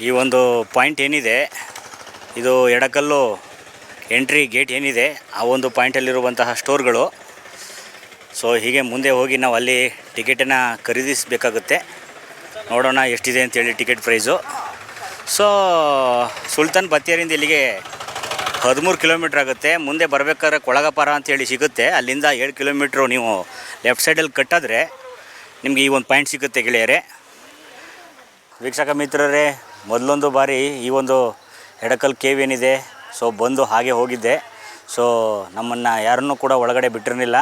ಈ ಒಂದು ಪಾಯಿಂಟ್ ಏನಿದೆ, ಇದು ಎಡಕಲ್ಲು ಎಂಟ್ರಿ ಗೇಟ್ ಏನಿದೆ, ಆ ಒಂದು ಪಾಯಿಂಟಲ್ಲಿರುವಂತಹ ಸ್ಟೋರ್ಗಳು. ಸೊ, ಹೀಗೆ ಮುಂದೆ ಹೋಗಿ ನಾವು ಅಲ್ಲಿ ಟಿಕೆಟನ್ನು ಖರೀದಿಸಬೇಕಾಗುತ್ತೆ. ನೋಡೋಣ ಎಷ್ಟಿದೆ ಅಂತೇಳಿ ಟಿಕೆಟ್ ಪ್ರೈಸು. ಸೊ, ಸುಲ್ತಾನ್ ಬತ್ತೇರಿಂದ ಇಲ್ಲಿಗೆ ಹದಿಮೂರು ಕಿಲೋಮೀಟ್ರ್ ಆಗುತ್ತೆ. ಮುಂದೆ ಬರಬೇಕಾದ್ರೆ ಕೊಳಗಪಾರ ಅಂತೇಳಿ ಸಿಗುತ್ತೆ. ಅಲ್ಲಿಂದ ಏಳು ಕಿಲೋಮೀಟ್ರು ನೀವು ಲೆಫ್ಟ್ ಸೈಡಲ್ಲಿ ಕಟ್ಟಿದ್ರೆ ನಿಮಗೆ ಈ ಒಂದು ಪಾಯಿಂಟ್ ಸಿಗುತ್ತೆ ಗೆಳೆಯರೆ. ವೀಕ್ಷಕ ಮಿತ್ರರೇ ಮೊದಲೊಂದು ಬಾರಿ ಈ ಒಂದು ಎಡಕಲ್ ಕೇವ್ ಏನಿದೆ ಸೊ ಬಂದು ಹಾಗೆ ಹೋಗಿದ್ದೆ. ಸೊ ನಮ್ಮನ್ನು ಯಾರನ್ನೂ ಕೂಡ ಒಳಗಡೆ ಬಿಟ್ಟಿರಲಿಲ್ಲ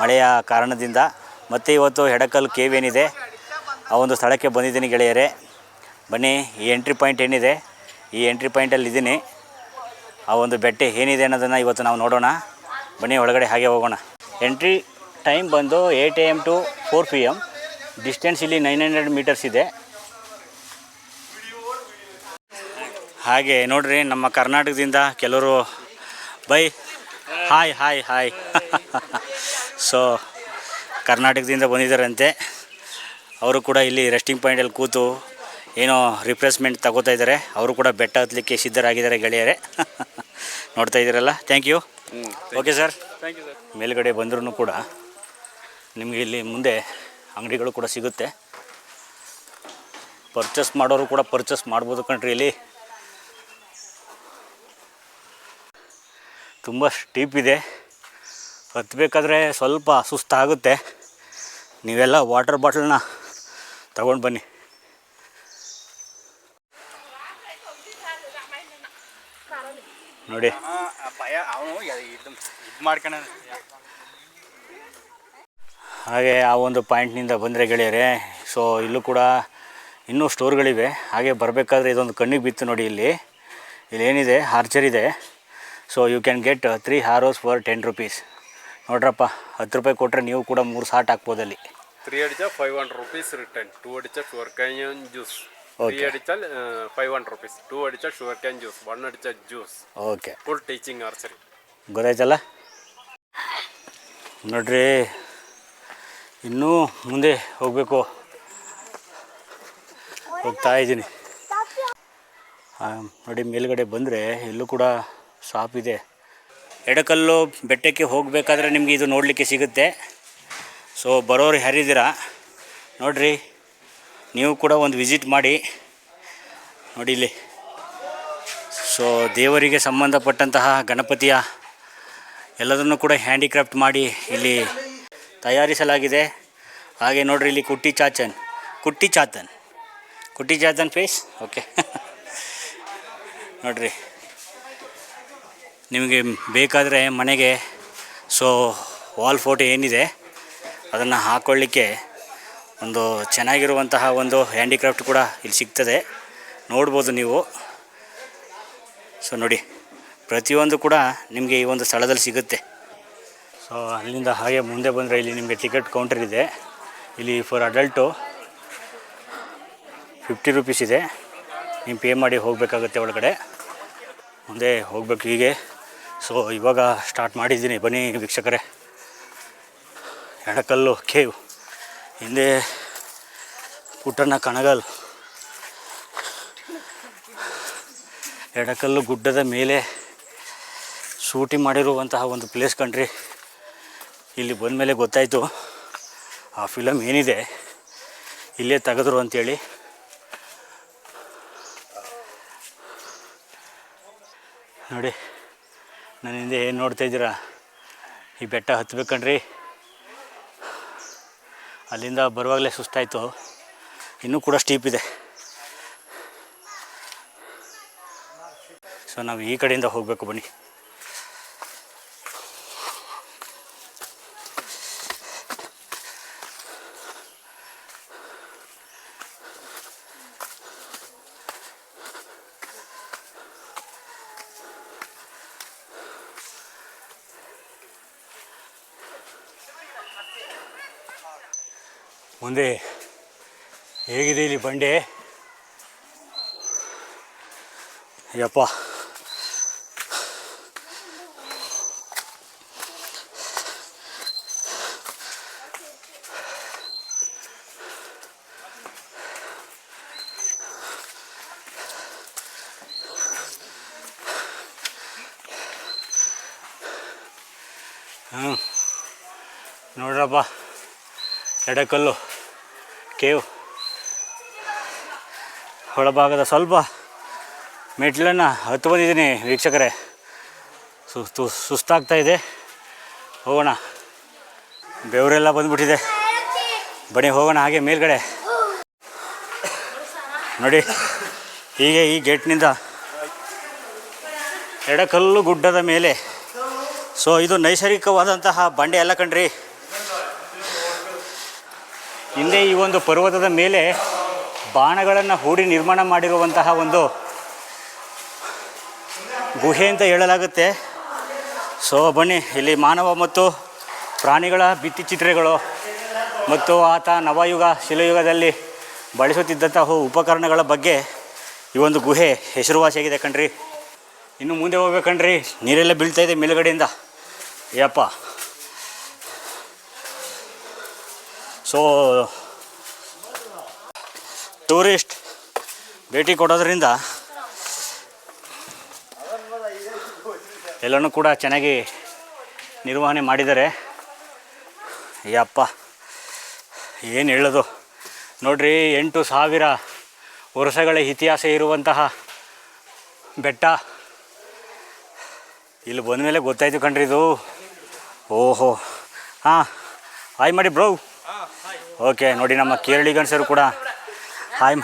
ಮಳೆಯ ಕಾರಣದಿಂದ. ಮತ್ತು ಇವತ್ತು ಎಡಕಲ್ ಕೇವ್ ಏನಿದೆ, ಆ ಒಂದು ಸ್ಥಳಕ್ಕೆ ಬಂದಿದ್ದೀನಿ ಗೆಳೆಯರೆ. ಬನ್ನಿ, ಈ ಎಂಟ್ರಿ ಪಾಯಿಂಟ್ ಏನಿದೆ, ಈ ಎಂಟ್ರಿ ಪಾಯಿಂಟಲ್ಲಿ ಇದ್ದೀನಿ. ಆ ಒಂದು ಬೆಟ್ಟ ಏನಿದೆ ಅನ್ನೋದನ್ನು ಇವತ್ತು ನಾವು ನೋಡೋಣ. ಬನ್ನಿ, ಒಳಗಡೆ ಹಾಗೆ ಹೋಗೋಣ. ಎಂಟ್ರಿ ಟೈಮ್ ಬಂದು eight A M to four P M distance ಇಲ್ಲಿ ನೈನ್ ಹಂಡ್ರೆಡ್ ಮೀಟರ್ಸ್ ಇದೆ. ಹಾಗೆ ನೋಡ್ರಿ ನಮ್ಮ ಕರ್ನಾಟಕದಿಂದ ಕೆಲವರು bye hi hi hi. So ಕರ್ನಾಟಕದಿಂದ ಬಂದಿದ್ದಾರಂತೆ. ಅವರು ಕೂಡ ಇಲ್ಲಿ ರೆಸ್ಟಿಂಗ್ ಪಾಯಿಂಟಲ್ಲಿ ಕೂತು ಏನೋ ರಿಫ್ರೆಶ್ಮೆಂಟ್ ತಗೋತಾ ಇದ್ದಾರೆ. ಅವರು ಕೂಡ ಬೆಟ್ಟ ಹತ್ತಲಿಕ್ಕೆ ಸಿದ್ಧರಾಗಿದ್ದಾರೆ ಗೆಳೆಯರೇ. ನೋಡ್ತಾ ಇದ್ದೀರಲ್ಲ? ಥ್ಯಾಂಕ್ ಯು ಓಕೆ ಸರ್ ಮೇಲುಗಡೆ ಯು ಸರ್ ಮೇಲ್ಗಡೆ ಬಂದ್ರೂ ಕೂಡ ನಿಮಗೆ ಇಲ್ಲಿ ಮುಂದೆ ಅಂಗಡಿಗಳು ಕೂಡ ಸಿಗುತ್ತೆ. ಪರ್ಚೇಸ್ ಮಾಡೋರು ಕೂಡ ಪರ್ಚೇಸ್ ಮಾಡ್ಬೋದು ಕಣ್ರಿ ಇಲ್ಲಿ. ತುಂಬ ಸ್ಟೀಪ್ ಇದೆ. ಹತ್ತಬೇಕಾದ್ರೆ ಸ್ವಲ್ಪ ಸುಸ್ತಾಗುತ್ತೆ. ನೀವೆಲ್ಲ ವಾಟರ್ ಬಾಟಲ್ನ ತಗೊಂಡು ಬನ್ನಿ. ನೋಡಿ. ಹಾಗೆ ಆ ಒಂದು ಪಾಯಿಂಟ್ನಿಂದ ಬಂದರೆ ಗೆಳೆಯರೆ ಸೊ ಇಲ್ಲೂ ಕೂಡ ಇನ್ನೂ ಸ್ಟೋರ್ಗಳಿವೆ ಹಾಗೆ ಬರಬೇಕಾದ್ರೆ ಇದೊಂದು ಕಣ್ಣಿಗೆ ಬಿತ್ತು ನೋಡಿ ಇಲ್ಲಿ. ಇಲ್ಲೇನಿದೆ ಹಾರ್ಚರ್ ಇದೆ. So you can get three arrows for ten rupees ನೋಡ್ರಪ್ಪ ಹತ್ತು ರೂಪಾಯಿ ಕೊಟ್ಟರೆ ನೀವು ಕೂಡ ಮೂರು ಸಾಟ್ ಹಾಕ್ಬೋದು ಅಲ್ಲಿ. Three ಅಡಿಚ five hundred rupees return two ಅಡಿಚ sugar cane juice three Okay. ಅಡಿಚ ಫೈವ್ ಹಂಡ್ರೆಡ್ ರುಪೀಸ್ ಟೂ ಅಡಿಚ sugar can juice one ಅಡಿಚ juice okay full teaching archery ಗೊತ್ತಾಯ್ತಲ್ಲ? ನೋಡ್ರಿ ಇನ್ನೂ ಮುಂದೆ ಹೋಗಬೇಕು. ಹೋಗ್ತಾ ಇದ್ದೀನಿ. ನೋಡಿ ಮೇಲುಗಡೆ ಬಂದರೆ ಎಲ್ಲೂ ಕೂಡ ಶಾಪ್ ಇದೆ. ಎಡಕಲ್ಲು ಬೆಟ್ಟಕ್ಕೆ ಹೋಗಬೇಕಾದ್ರೆ ನಿಮಗೆ ಇದು ನೋಡಲಿಕ್ಕೆ ಸಿಗುತ್ತೆ. ಸೊ ಬರೋರು ಯಾರಿದ್ದೀರಾ? ನೋಡ್ರಿ, ನೀವು ಕೂಡ ಒಂದು ವಿಸಿಟ್ ಮಾಡಿ. ನೋಡಿ ಇಲ್ಲಿ. ಸೊ ದೇವರಿಗೆ ಸಂಬಂಧಪಟ್ಟಂತಹ ಗಣಪತಿಯ ಎಲ್ಲದನ್ನು ಕೂಡ ಹ್ಯಾಂಡಿಕ್ರಾಫ್ಟ್ ಮಾಡಿ ಇಲ್ಲಿ ತಯಾರಿಸಲಾಗಿದೆ. ಹಾಗೆ ನೋಡ್ರಿ ಇಲ್ಲಿ ಕುಟ್ಟಿ ಚಾಚನ್ ಕುಟ್ಟಿ ಚಾತನ್ ಕುಟ್ಟಿ ಚಾತನ್ ಫೇಸ್ ಓಕೆ ನೋಡ್ರಿ. ನಿಮಗೆ ಬೇಕಾದರೆ ಮನೆಗೆ. ಸೊ ವಾಲ್ ಫೋಟೋ ಏನಿದೆ, ಅದನ್ನು ಹಾಕ್ಕೊಳ್ಳಿಕ್ಕೆ ಒಂದು ಚೆನ್ನಾಗಿರುವಂತಹ ಒಂದು ಹ್ಯಾಂಡಿಕ್ರಾಫ್ಟ್ ಕೂಡ ಇಲ್ಲಿ ಸಿಗ್ತದೆ. ನೋಡ್ಬೋದು ನೀವು. ಸೊ ನೋಡಿ, ಪ್ರತಿಯೊಂದು ಕೂಡ ನಿಮಗೆ ಈ ಒಂದು ಸ್ಥಳದಲ್ಲಿ ಸಿಗುತ್ತೆ. ಸೊ ಅಲ್ಲಿಂದ ಹಾಗೆ ಮುಂದೆ ಬಂದರೆ ಇಲ್ಲಿ ನಿಮಗೆ ಟಿಕೆಟ್ ಕೌಂಟರ್ ಇದೆ. ಇಲ್ಲಿ ಫಾರ್ ಅಡಲ್ಟು ಫಿಫ್ಟಿ ರುಪೀಸ್ ಇದೆ. ನೀವು ಪೇ ಮಾಡಿ ಹೋಗಬೇಕಾಗುತ್ತೆ ಒಳಗಡೆ. ಮುಂದೆ ಹೋಗಬೇಕು ಹೀಗೆ. ಸೊ, ಇವಾಗ ಸ್ಟಾರ್ಟ್ ಮಾಡಿದ್ದೀನಿ. ಬನ್ನಿ ವೀಕ್ಷಕರೇ. ಎಡಕಲ್ಲು ಕೇವ್. ಹಿಂದೆ ಪುಟ್ಟಣ್ಣ ಕಣಗಲ್. ಎಡಕಲ್ಲು ಗುಡ್ಡದ ಮೇಲೆ ಶೂಟಿಂಗ್ ಮಾಡಿರುವಂತಹ ಒಂದು ಪ್ಲೇಸ್ ಕಂಡ್ರಿ ಇಲ್ಲಿ ಬಂದ ಮೇಲೆ ಗೊತ್ತಾಯಿತು. ಆ ಫಿಲಮ್ ಏನಿದೆ? ಇಲ್ಲೇ ತೆಗೆದ್ರು ಅಂತೇಳಿ. ನೋಡಿ. ನನ್ನ ಹಿಂದೆ ಏನು ನೋಡ್ತಾ ಇದ್ದೀರಾ? ಈ ಬೆಟ್ಟ ಹತ್ಬೇಕಣ್ರಿ. ಅಲ್ಲಿಂದ ಬರುವಾಗಲೇ ಸುಸ್ತಾಯಿತು. ಇನ್ನೂ ಕೂಡ ಸ್ಟೀಪ್ ಇದೆ. ಸೊ ನಾವು ಈ ಕಡೆಯಿಂದ ಹೋಗಬೇಕು ಬನ್ನಿ. ಮುಂದೆ ಹೇಗಿದೆ ಇಲ್ಲಿ ಬಂಡೆ? ಯಪ್ಪ. ಹ್ಞೂ ನೋಡ್ರಪ್ಪ ಎಡಕಲ್ಲು. ಕೇವ್. ಹೊಳಭಾಗದ ಸ್ವಲ್ಪ ಮೆಟ್ಲನ್ನು ಹತ್ತು ಬಂದಿದ್ದೀನಿ ವೀಕ್ಷಕರೇ. ಸುಸ್ತು ಸುಸ್ತಾಗ್ತಾ ಇದೆ. ಹೋಗೋಣ. ಬೆವರೆಲ್ಲ ಬಂದ್ಬಿಟ್ಟಿದೆ. ಬನ್ನಿ, ಹೋಗೋಣ ಹಾಗೆ ಮೇಲ್ಗಡೆ. ನೋಡಿ, ಹೀಗೆ ಈ ಗೇಟ್ನಿಂದ ಎಡಕಲ್ಲು ಗುಡ್ಡದ ಮೇಲೆ. ಸೊ ಇದು ನೈಸರ್ಗಿಕವಾದಂತಹ ಬಂಡೆ ಎಲ್ಲ ಕಣ್ರಿ. ಹಿಂದೆ ಈ ಒಂದು ಪರ್ವತದ ಮೇಲೆ ಬಾಣಗಳನ್ನು ಹೂಡಿ ನಿರ್ಮಾಣ ಮಾಡಿರುವಂತಹ ಒಂದು ಗುಹೆ ಅಂತ ಹೇಳಲಾಗುತ್ತೆ. ಸೊ ಬನ್ನಿ, ಇಲ್ಲಿ ಮಾನವ ಮತ್ತು ಪ್ರಾಣಿಗಳ ಭಿತ್ತಿಚಿತ್ರಗಳು ಮತ್ತು ಆತ ನವಯುಗ, ಶಿಲಯುಗದಲ್ಲಿ ಬಳಸುತ್ತಿದ್ದಂತಹ ಉಪಕರಣಗಳ ಬಗ್ಗೆ ಈ ಒಂದು ಗುಹೆ ಹೆಸರುವಾಸಿಯಾಗಿದೆ ಕಣ್ರಿ. ಇನ್ನು ಮುಂದೆ ಹೋಗ್ಬೇಕಣ್ರಿ ನೀರೆಲ್ಲ ಬೀಳ್ತಾ ಇದೆ ಮೇಲುಗಡೆಯಿಂದ. ಯಪ್ಪ. ಸೊ ಟೂರಿಸ್ಟ್ ಭೇಟಿ ಕೊಡೋದ್ರಿಂದ ಎಲ್ಲನೂ ಕೂಡ ಚೆನ್ನಾಗಿ ನಿರ್ವಹಣೆ ಮಾಡಿದ್ದಾರೆ. ಯಪ್ಪ ಏನು ಹೇಳೋದು? ನೋಡ್ರಿ, ಎಂಟು ಸಾವಿರ ವರ್ಷಗಳ ಇತಿಹಾಸ ಇರುವಂತಹ ಬೆಟ್ಟ. ಇಲ್ಲಿ ಬಂದ ಮೇಲೆ ಗೊತ್ತಾಯಿತು ಕಣ್ರಿ ಇದು. ಓಹೋ. ಹಾಂ, ಆಯ್ ಮಾಡಿ ಬ್ರೋ. ಓಕೆ, ನೋಡಿ ನಮ್ಮ ಕೇರಳಿ ಗಂಡಸರು ಕೂಡ. ಹಾಯ್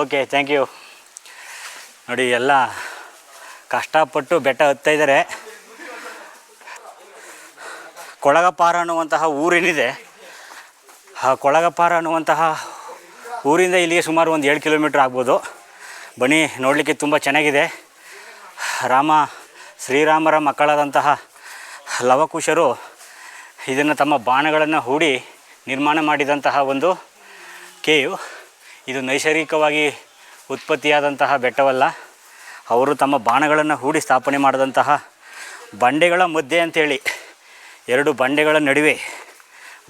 ಓಕೆ ಥ್ಯಾಂಕ್ ಯು ನೋಡಿ, ಎಲ್ಲ ಕಷ್ಟಪಟ್ಟು ಬೆಟ್ಟ ಹತ್ತಾ ಇದ್ದಾರೆ ಕೊಳಗಪಾರ ಅನ್ನುವಂತಹ ಊರೇನಿದೆ? ಆ ಕೊಳಗಪಾರ ಅನ್ನುವಂತಹ ಊರಿಂದ ಇಲ್ಲಿಗೆ ಸುಮಾರು ಒಂದು ಏಳು ಕಿಲೋಮೀಟ್ರ್ ಆಗ್ಬೋದು. ಬನ್ನಿ, ನೋಡಲಿಕ್ಕೆ ತುಂಬ ಚೆನ್ನಾಗಿದೆ. ರಾಮ, ಶ್ರೀರಾಮರ ಮಕ್ಕಳಾದಂತಹ ಲವಕುಶರು ಇದನ್ನು ತಮ್ಮ ಬಾಣಗಳನ್ನು ಹೂಡಿ ನಿರ್ಮಾಣ ಮಾಡಿದಂತಹ ಒಂದು ಕೇವ್ ಇದು ನೈಸರ್ಗಿಕವಾಗಿ ಉತ್ಪತ್ತಿಯಾದಂತಹ ಬೆಟ್ಟವಲ್ಲ. ಅವರು ತಮ್ಮ ಬಾಣಗಳನ್ನು ಹೂಡಿ ಸ್ಥಾಪನೆ ಮಾಡಿದಂತಹ ಬಂಡೆಗಳ ಮಧ್ಯೆ ಅಂತೇಳಿ, ಎರಡು ಬಂಡೆಗಳ ನಡುವೆ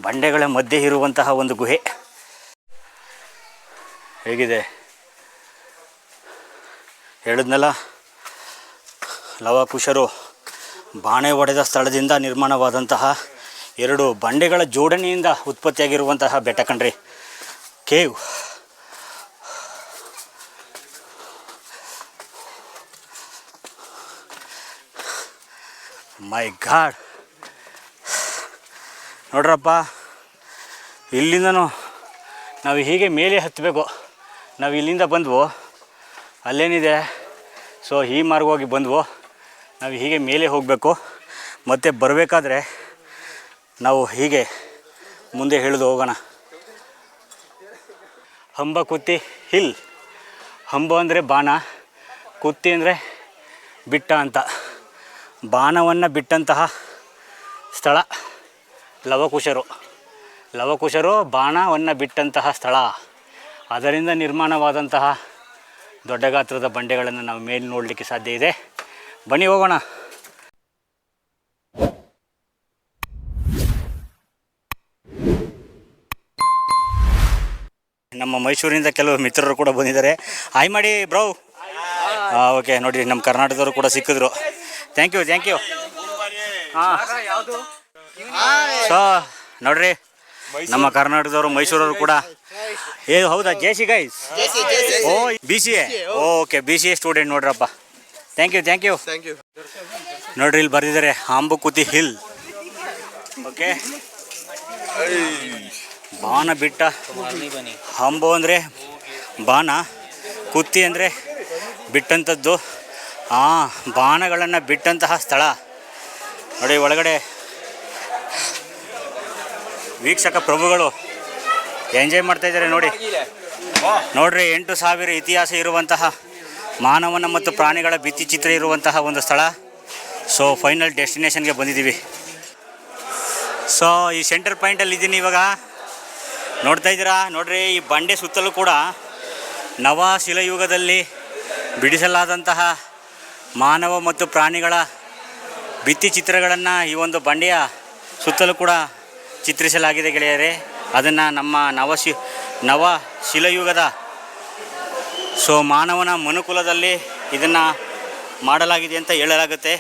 ಬಂಡೆಗಳ ಮಧ್ಯೆ ಇರುವಂತಹ ಒಂದು ಗುಹೆ. ಹೇಗಿದೆ? ಹೇಳಿದ್ನಲ್ಲ, ಲವಕುಶರು ಬಾಣೆ ಒಡೆದ ಸ್ಥಳದಿಂದ ನಿರ್ಮಾಣವಾದಂತಹ ಎರಡು ಬಂಡೆಗಳ ಜೋಡಣೆಯಿಂದ ಉತ್ಪತ್ತಿಯಾಗಿರುವಂತಹ ಬೆಟ್ಟ ಕಣ್ರಿ. Cave my god. ನೋಡ್ರಪ್ಪ, ಇಲ್ಲಿಂದನೂ ನಾವು ಹೀಗೆ ಮೇಲೆ ಹತ್ತಬೇಕು. ನಾವು ಇಲ್ಲಿಂದ ಬಂದ್ವು? ಅಲ್ಲೇನಿದೆ? ಸೊ ಈ ಮಾರ್ಗವಾಗಿ ಬಂದ್ವು? ನಾವು ಹೀಗೆ ಮೇಲೆ ಹೋಗಬೇಕು. ಮತ್ತು ಬರಬೇಕಾದ್ರೆ ನಾವು ಹೀಗೆ ಮುಂದೆ ಹೇಳಿದು ಹೋಗೋಣ. ಹಂಬ ಕುತ್ತಿ ಹಿಲ್. ಹಂಬ ಅಂದರೆ ಬಾಣ. ಕುತ್ತಿ ಅಂದರೆ ಬಿಟ್ಟ ಅಂತ. ಬಾಣವನ್ನು ಬಿಟ್ಟಂತಹ ಸ್ಥಳ ಲವಕುಶರು. ಲವಕುಶರು ಬಾಣವನ್ನು ಬಿಟ್ಟಂತಹ ಸ್ಥಳ. ಅದರಿಂದ ನಿರ್ಮಾಣವಾದಂತಹ ದೊಡ್ಡ ಗಾತ್ರದ ಬಂಡೆಗಳನ್ನು ನಾವು ಮೇಲೆ ನೋಡಲಿಕ್ಕೆ ಸಾಧ್ಯ ಇದೆ. ಬನ್ನಿ ಹೋಗೋಣ. ನಮ್ಮ ಮೈಸೂರಿನಿಂದ ಕೆಲವು ಮಿತ್ರರು ಕೂಡ ಬಂದಿದ್ದಾರೆ. ಹಾಯ್ ಮಾಡಿ ಬ್ರೋ ಹಾಂ ಓಕೆ ನೋಡಿ ನಮ್ಮ ಕರ್ನಾಟಕದವರು ಕೂಡ ಸಿಕ್ಕಿದ್ರು. ಥ್ಯಾಂಕ್ ಯು ಥ್ಯಾಂಕ್ ಯು ಹಾಂ. ಸೊ ನೋಡ್ರಿ ನಮ್ಮ ಕರ್ನಾಟಕದವರು ಮೈಸೂರವರು ಕೂಡ ಏ ಹೌದಾ J C guys oh B C A okay B C A student ನೋಡ್ರಪ್ಪ. Thank you thank you thank you ನೋಡ್ರಿ ಇಲ್ಲಿ ಬರ್ದಿದ್ದಾರೆ ಆಂಬುಕುತಿ ಹಿಲ್ ಓಕೆ ಬಾಣ ಬಿಟ್ಟ ಹಂಬು ಅಂದರೆ ಬಾಣ, ಕುತ್ತಿ ಅಂದರೆ ಬಿಟ್ಟಂಥದ್ದು. ಆ ಬಾಣಗಳನ್ನು ಬಿಟ್ಟಂತಹ ಸ್ಥಳ. ನೋಡಿ, ಒಳಗಡೆ ವೀಕ್ಷಕ ಪ್ರಭುಗಳು ಎಂಜಾಯ್ ಮಾಡ್ತಾ ಇದ್ದಾರೆ ನೋಡಿ. ನೋಡ್ರಿ, ಎಂಟು ಸಾವಿರ ಇತಿಹಾಸ ಇರುವಂತಹ ಮಾನವನ ಮತ್ತು ಪ್ರಾಣಿಗಳ ಭಿತ್ತಿಚಿತ್ರ ಇರುವಂತಹ ಒಂದು ಸ್ಥಳ. ಸೊ ಫೈನಲ್ ಡೆಸ್ಟಿನೇಷನ್ಗೆ ಬಂದಿದ್ದೀವಿ. ಸೊ ಈ ಸೆಂಟರ್ ಪಾಯಿಂಟಲ್ಲಿ ಇದ್ದೀನಿ ಇವಾಗ. ನೋಡ್ತಾ ಇದ್ದೀರಾ? ನೋಡ್ರಿ, ಈ ಬಂಡೆ ಸುತ್ತಲೂ ಕೂಡ ನವ ಶಿಲಯುಗದಲ್ಲಿ ಬಿಡಿಸಲಾದಂತಹ ಮಾನವ ಮತ್ತು ಪ್ರಾಣಿಗಳ ಭಿತ್ತಿ ಚಿತ್ರಗಳನ್ನು ಈ ಒಂದು ಬಂಡೆಯ ಸುತ್ತಲೂ ಕೂಡ ಚಿತ್ರಿಸಲಾಗಿದೆ ಗೆಳೆಯರೇ. ಅದನ್ನು ನಮ್ಮ ನವಶಿ ನವ ಶಿಲಯುಗದ ಸೊ ಮಾನವನ ಮನುಕುಲದಲ್ಲಿ ಇದನ್ನು ಮಾಡಲಾಗಿದೆ ಅಂತ ಹೇಳಲಾಗುತ್ತೆ.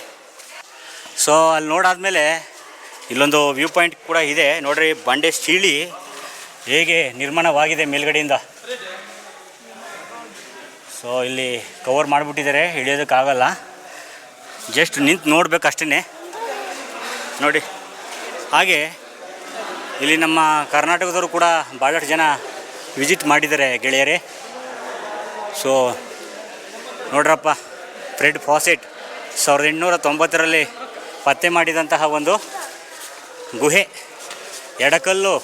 ಸೊ ಅಲ್ಲಿ ನೋಡಾದ್ಮೇಲೆ ಇಲ್ಲೊಂದು ವ್ಯೂ ಪಾಯಿಂಟ್ ಕೂಡ ಇದೆ. ನೋಡ್ರಿ, ಬಂಡೆ ಸೀಳಿ ಹೇಗೆ ನಿರ್ಮಾಣವಾಗಿದೆ ಮೇಲ್ಗಡೆಯಿಂದ? ಸೊ ಇಲ್ಲಿ ಕವರ್ ಮಾಡಿಬಿಟ್ಟಿದ್ದಾರೆ ಇಳಿಯೋದಕ್ಕಾಗಲ್ಲ ಜಸ್ಟ್ ನಿಂತು ನೋಡ್ಬೇಕು ಅಷ್ಟೇ ನೋಡಿ. ಹಾಗೆ, ಇಲ್ಲಿ ನಮ್ಮ ಕರ್ನಾಟಕದವರು ಕೂಡ ಭಾಳಷ್ಟು ಜನ ವಿಸಿಟ್ ಮಾಡಿದ್ದಾರೆ ಗೆಳೆಯರೇ. ಸೊ ನೋಡ್ರಪ್ಪ ಫ್ರೆಡ್ ಫಾಸೆಟ್ ಸಾವಿರದ ಎಂಟುನೂರ ತೊಂಬತ್ತರಲ್ಲಿ ಪತ್ತೆ ಮಾಡಿದಂತಹ ಒಂದು ಗುಹೆ, ಎಡಕಲ್ಲು.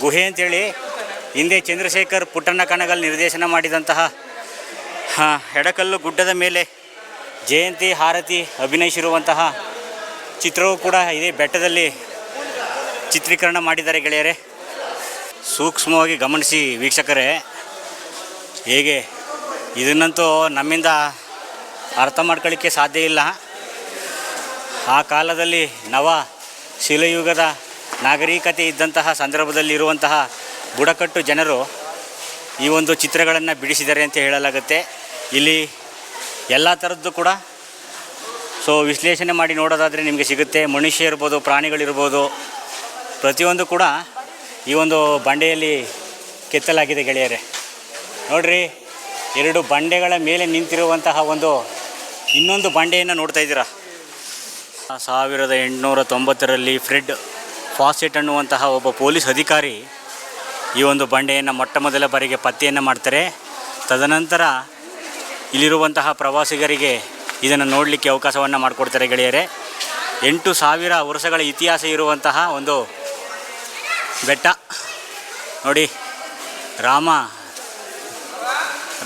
ಗುಹೆ ಅಂತೇಳಿ ಹಿಂದೆ ಚಂದ್ರಶೇಖರ್ ಪುಟ್ಟಣ್ಣ ಕಣಗಲ್ ನಿರ್ದೇಶನ ಮಾಡಿದಂತಹ, ಹಾಂ, ಎಡಕಲ್ಲು ಗುಡ್ಡದ ಮೇಲೆ ಜಯಂತಿ, ಹಾರತಿ ಅಭಿನಯಿಸಿರುವಂತಹ ಚಿತ್ರವೂ ಕೂಡ ಇದೇ ಬೆಟ್ಟದಲ್ಲಿ ಚಿತ್ರೀಕರಣ ಮಾಡಿದ್ದಾರೆ ಗೆಳೆಯರೇ. ಸೂಕ್ಷ್ಮವಾಗಿ ಗಮನಿಸಿ ವೀಕ್ಷಕರೇ, ಹೇಗೆ ಇದನ್ನಂತೂ ನಮ್ಮಿಂದ ಅರ್ಥ ಮಾಡ್ಕೊಳ್ಳಿಕ್ಕೆ ಸಾಧ್ಯ ಇಲ್ಲ. ಆ ಕಾಲದಲ್ಲಿ ನವ ಶಿಲಯುಗದ ನಾಗರಿಕತೆ ಇದ್ದಂತಹ ಸಂದರ್ಭದಲ್ಲಿರುವಂತಹ ಬುಡಕಟ್ಟು ಜನರು ಈ ಒಂದು ಚಿತ್ರಗಳನ್ನು ಬಿಡಿಸಿದ್ದಾರೆ ಅಂತ ಹೇಳಲಾಗುತ್ತೆ. ಇಲ್ಲಿ ಎಲ್ಲ ಥರದ್ದು ಕೂಡ ಸೊ ವಿಶ್ಲೇಷಣೆ ಮಾಡಿ ನೋಡೋದಾದರೆ ನಿಮಗೆ ಸಿಗುತ್ತೆ. ಮನುಷ್ಯ ಇರ್ಬೋದು ಪ್ರಾಣಿಗಳಿರ್ಬೋದು ಪ್ರತಿಯೊಂದು ಕೂಡ ಈ ಒಂದು ಬಂಡೆಯಲ್ಲಿ ಕೆತ್ತಲಾಗಿದೆ ಗೆಳೆಯರೇ. ನೋಡ್ರಿ, ಎರಡು ಬಂಡೆಗಳ ಮೇಲೆ ನಿಂತಿರುವಂತಹ ಒಂದು ಇನ್ನೊಂದು ಬಂಡೆಯನ್ನು ನೋಡ್ತಾ ಇದ್ದೀರಾ? ಸಾವಿರದ ಎಂಟುನೂರ ತೊಂಬತ್ತರಲ್ಲಿ ಫ್ರೆಡ್ ಫಾಸೆಟ್ ಅನ್ನುವಂತಹ ಒಬ್ಬ ಪೊಲೀಸ್ ಅಧಿಕಾರಿ ಈ ಒಂದು ಬಂಡೆಯನ್ನು ಮೊಟ್ಟ ಮೊದಲ ಬಾರಿಗೆ ಪತ್ತೆಯನ್ನು ಮಾಡ್ತಾರೆ. ತದನಂತರ ಇಲ್ಲಿರುವಂತಹ ಪ್ರವಾಸಿಗರಿಗೆ ಇದನ್ನು ನೋಡಲಿಕ್ಕೆ ಅವಕಾಶವನ್ನು ಮಾಡಿಕೊಡ್ತಾರೆ ಗೆಳೆಯರೆ. ಎಂಟು ಸಾವಿರ ವರ್ಷಗಳ ಇತಿಹಾಸ ಇರುವಂತಹ ಒಂದು ಬೆಟ್ಟ. ನೋಡಿ, ರಾಮ,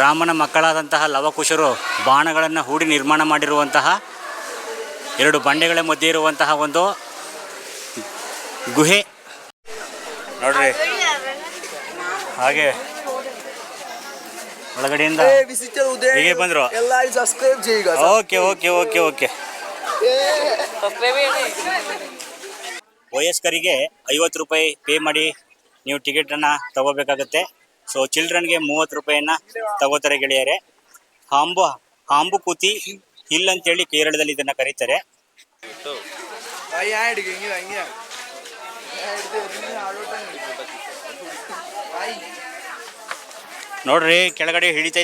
ರಾಮನ ಮಕ್ಕಳಾದಂತಹ ಲವಕುಶರು ಬಾಣಗಳನ್ನು ಹೂಡಿ ನಿರ್ಮಾಣ ಮಾಡಿರುವಂತಹ ಎರಡು ಬಂಡೆಗಳ ಮಧ್ಯೆ ಇರುವಂತಹ ಒಂದು ಗುಹೆ. ನೋಡ್ರಿ. ಹಾಗೆ. ಒಳಗಡೆಯಿಂದ ಹೀಗೆ ಬಂದರು. Okay okay okay okay. ವಯಸ್ಕರಿಗೆ ಐವತ್ತು ರೂಪಾಯಿ ಪೇ ಮಾಡಿ ನೀವು ಟಿಕೆಟನ್ನು ತಗೋಬೇಕಾಗತ್ತೆ. ಸೊ ಚಿಲ್ಡ್ರನ್ಗೆ ಮೂವತ್ತು ರೂಪಾಯಿಯನ್ನು ತಗೋತಾರೆ ಗೆಳೆಯರೆ. ಹಾಂಬು ಹಾಂಬು ಕೂತಿ ಹಿಲ್ ಅಂತೇಳಿ ಕೇರಳದಲ್ಲಿ ಇದನ್ನು ಕರೀತಾರೆ. ನೋಡ್ರಿ, ಕೆಳಗಡೆ ಹಿಡಿತಾ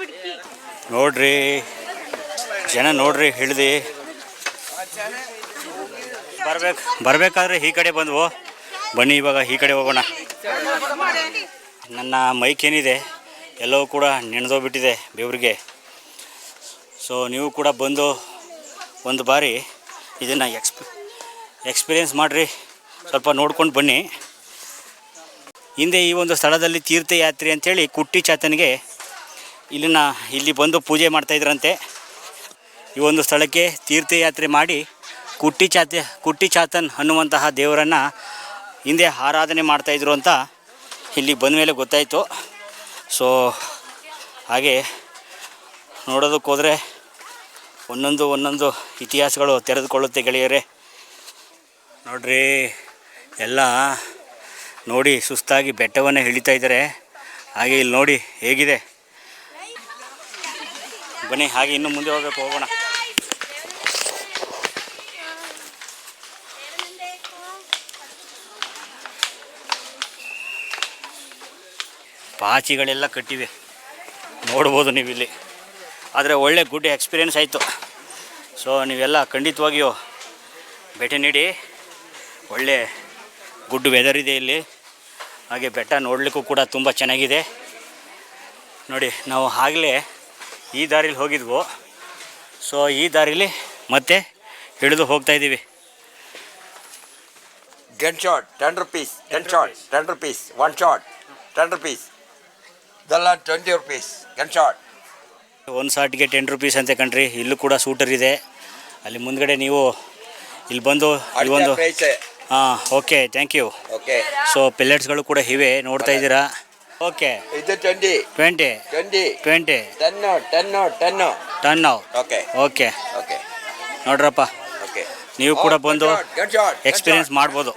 ಬಿಡ್ಕಿ ನೋಡ್ರಿ, ಜನ ನೋಡ್ರಿ, ಹಿಡ್ದು. ಬರ್ಬೇಕು, ಬರ್ಬೇಕಾದ್ರೆ ಈ ಕಡೆ ಬಂದ್ವು. ಬನ್ನಿ ಇವಾಗ ಈ ಕಡೆ ಹೋಗೋಣ. ನನ್ನ ಮೈಕ್ ಏನಿದೆ? ಎಲ್ಲವೂ ಕೂಡ ನೆನೆದೋಗ್ಬಿಟ್ಟಿದೆ ಬೆವರಿಗೆ. ಸೊ ನೀವು ಕೂಡ ಬಂದು ಒಂದು ಬಾರಿ ಇದನ್ನು ಎಕ್ಸ್ಪಿ ಎಕ್ಸ್ಪೀರಿಯೆನ್ಸ್ ಮಾಡಿರಿ. ಸ್ವಲ್ಪ ನೋಡ್ಕೊಂಡು ಬನ್ನಿ. ಹಿಂದೆ ಈ ಒಂದು ಸ್ಥಳದಲ್ಲಿ ತೀರ್ಥಯಾತ್ರೆ ಅಂಥೇಳಿ ಕುಟ್ಟಿ ಚಾತನಿಗೆ ಇಲ್ಲಿನ, ಇಲ್ಲಿ ಬಂದು ಪೂಜೆ ಮಾಡ್ತಾಯಿದ್ರಂತೆ ಈ ಒಂದು ಸ್ಥಳಕ್ಕೆ ತೀರ್ಥಯಾತ್ರೆ ಮಾಡಿ ಕುಟ್ಟಿ ಚಾತೆ, ಕುಟ್ಟಿ ಚಾತನ್ ಅನ್ನುವಂತಹ ದೇವರನ್ನು ಹಿಂದೆ ಆರಾಧನೆ ಮಾಡ್ತಾಯಿದ್ರು ಅಂತ ಇಲ್ಲಿ ಬಂದ ಮೇಲೆ ಗೊತ್ತಾಯಿತು. ಸೊ ಹಾಗೆ ನೋಡೋದಕ್ಕೋದ್ರೆ ಒಂದೊಂದು ಒಂದೊಂದು ಇತಿಹಾಸಗಳು ತೆರೆದುಕೊಳ್ಳುತ್ತೆ ಗೆಳೆಯರೇ. ನೋಡ್ರಿ, ಎಲ್ಲ ನೋಡಿ ಸುಸ್ತಾಗಿ ಬೆಟ್ಟವನ್ನು ಇಳಿತಾ ಇದ್ದಾರೆ. ಹಾಗೆ ಇಲ್ಲಿ ನೋಡಿ ಹೇಗಿದೆ. ಬನ್ನಿ, ಹಾಗೆ ಇನ್ನು ಮುಂದೆ ಹೋಗಬೇಕು, ಹೋಗೋಣ. ಪಾಚಿಗಳೆಲ್ಲ ಕಟ್ಟಿವೆ ನೋಡ್ಬೋದು ನೀವು ಇಲ್ಲಿ ಆದರೆ ಒಳ್ಳೆ ಗುಡ್ ಎಕ್ಸ್ಪೀರಿಯೆನ್ಸ್ ಆಯಿತು ಸೊ ನೀವೆಲ್ಲ ಖಂಡಿತವಾಗಿಯೂ ಭೇಟಿ ನೀಡಿ ಒಳ್ಳೆ ಗುಡ್ ವೆದರ್ ಇದೆ ಇಲ್ಲಿ ಹಾಗೆ ಬೆಟ್ಟ ನೋಡಲಿಕ್ಕೂ ಕೂಡ ತುಂಬ ಚೆನ್ನಾಗಿದೆ ನೋಡಿ ನಾವು ಆಗಲೇ ಈ ದಾರಿಲಿ ಹೋಗಿದ್ವು ಸೊ ಈ ದಾರಿಲಿ ಮತ್ತೆ ಹಿಡಿದು ಹೋಗ್ತಾ ಇದ್ದೀವಿ Gun shot, 10 rupees. Gun shot, 10 rupees. One shot, 10 rupees. Dalla 20 rupees. Gun shot. ಒಂದು ಶಾರ್ಟ್ಗೆ ಟೆನ್ ರುಪೀಸ್ ಅಂತ ಕಣ್ರಿ. ಇಲ್ಲೂ ಕೂಡ ಸೂಟರ್ ಇದೆ. ಅಲ್ಲಿ ಮುಂದ್ಗಡೆ ನೀವು ಇಲ್ಲಿ ಬಂದು ಈ ಒಂದು ಹಾಂ okay thank you okay so ಪಿಲ್ಲೆಟ್ಸ್ಗಳು ಕೂಡ ಇವೆ ನೋಡ್ತಾ ಇದ್ದೀರಾ? ಓಕೆ ಇದು twenty twenty twenty 20. Twenty 10 no, 10 no, 10 no. ಟನ್ ನಾವು Okay. Okay Okay. ನೋಡ್ರಪ್ಪ. ಓಕೆ ನೀವು ಕೂಡ Oh, ಬಂದು ಎಕ್ಸ್ಪೀರಿಯನ್ಸ್. ಮಾಡ್ಬೋದು.